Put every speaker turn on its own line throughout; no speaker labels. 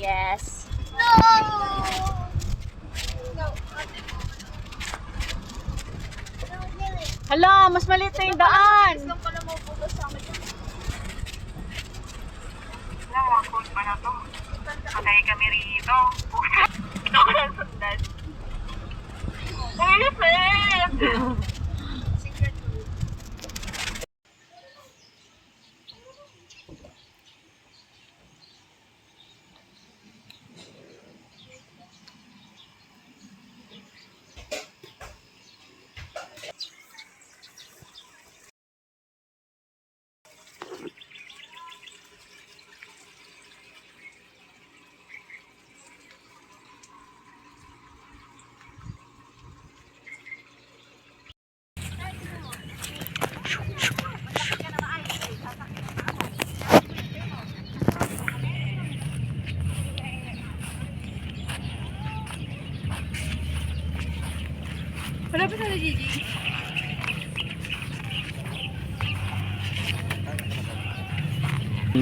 Yes. Hala, mas maliit na yung daan.
Nakakot pa na to. Patay kami rito. Ito ko lang sundan. Uy, Fred! Na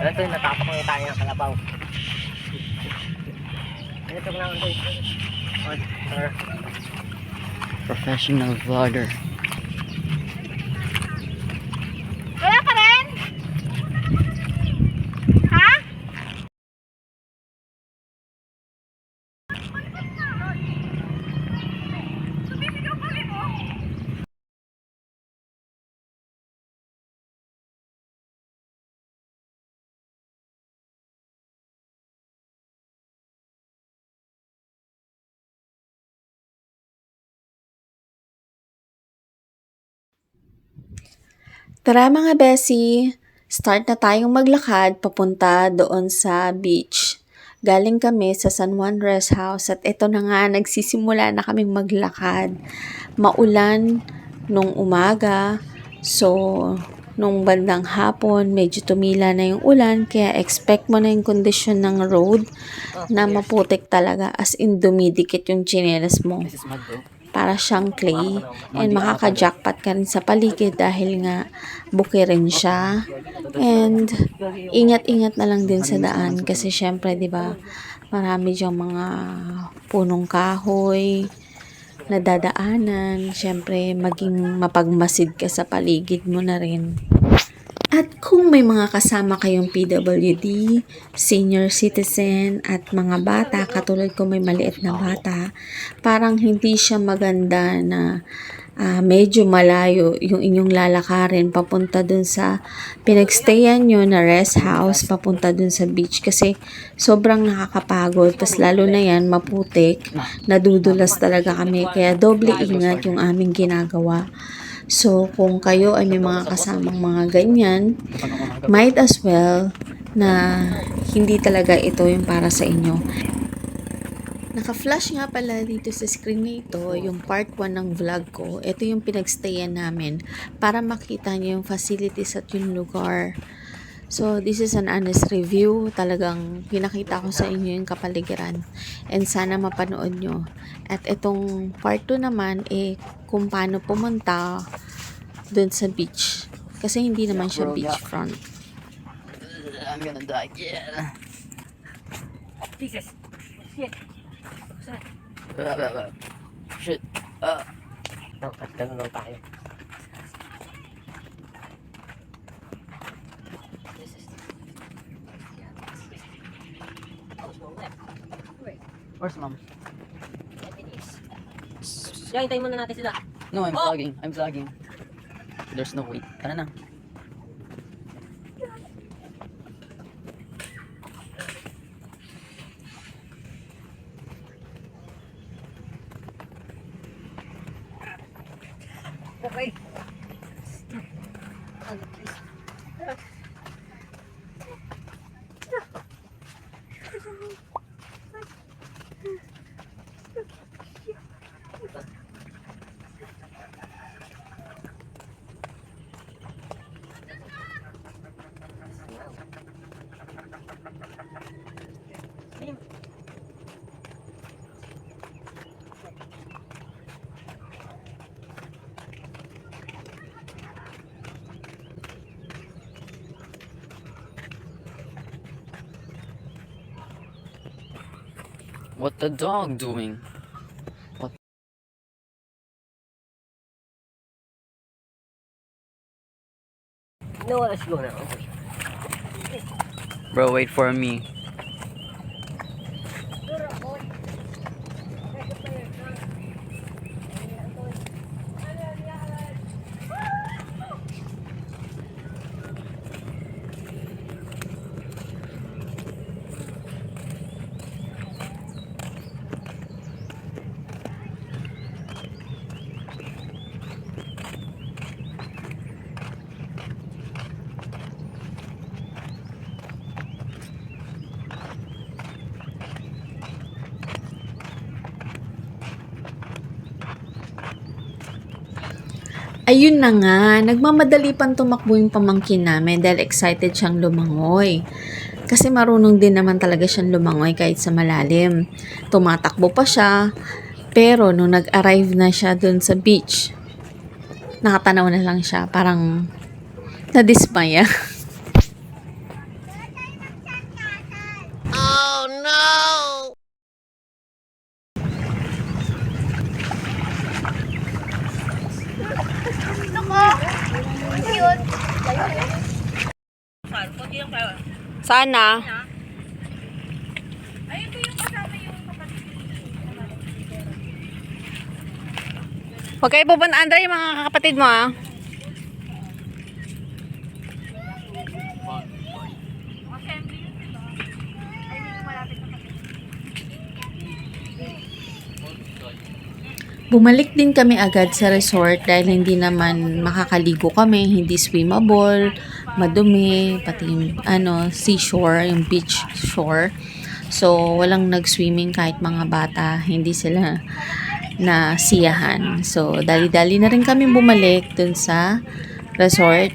na.
Ito yung natapak na tayo ng kalabaw. Ito. Oh, sir. Professional vlogger.
Wala pa rin? Ha?
Tara mga besi, start na tayong maglakad papunta doon sa beach. Galing kami sa San Juan Rest House at ito na nga, nagsisimula na kaming maglakad. Maulan nung umaga, so nung bandang hapon, medyo tumila na yung ulan, kaya expect mo na yung kondisyon ng road na maputik talaga, as in dumidikit yung chinelas mo Para siyang clay. And makaka-jackpot ka rin sa paligid dahil nga bukirin siya. And ingat-ingat na lang din sa daan kasi syempre 'di ba marami diyang mga punong kahoy na dadaanan. Syempre maging mapagmasid ka sa paligid mo na rin at kung may mga kasama kayong PWD, senior citizen at mga bata, katulad ko may maliit na bata, parang hindi siya maganda na ah, medyo malayo yung inyong lalakarin papunta dun sa pinagstayan nyo na rest house, papunta dun sa beach kasi sobrang nakakapagod. Tapos lalo na yan, maputik, nadudulas talaga kami. Kaya doble ingat yung aming ginagawa. So, kung kayo ay may mga kasamang mga ganyan, might as well na hindi talaga ito yung para sa inyo. Naka-flash nga pala dito sa screen na ito, yung part 1 ng vlog ko. Ito yung pinagstayan namin para makita niyo yung facilities at yung lugar. So, this is an honest review. Talagang pinakita ko sa inyo yung kapaligiran. And sana mapanood nyo. At itong part 2 naman, eh, kung paano pumunta dun sa beach. Kasi hindi naman siya beachfront.
I'm gonna die. Yeah.
Jesus. Shit.
Shit. Uh. No, at ganun lang tayo. Where's mom?
Yeah, hintayin muna natin sila.
No, I'm
Oh!
vlogging. I'm vlogging. There's no wait. Tara na. What the dog doing? What? No, let's go now. Bro, wait for me.
Ayun na nga, nagmamadali pang tumakbo yung pamangkin namin dahil excited siyang lumangoy. Kasi marunong din naman talaga siyang lumangoy kahit sa malalim. Tumatakbo pa siya, pero nung nag-arrive na siya dun sa beach, nakatanaw na lang siya, parang nadismaya. Sana. Huwag kayo pupunta, Andre, yung mga kapatid mo, ah. Bumalik din kami agad sa resort dahil hindi naman makakaligo kami, hindi swimmable, madumi, pati yung ano, seashore, yung beach shore. So, walang nag-swimming kahit mga bata, hindi sila na siyahan. So, dali-dali na rin kami bumalik dun sa resort.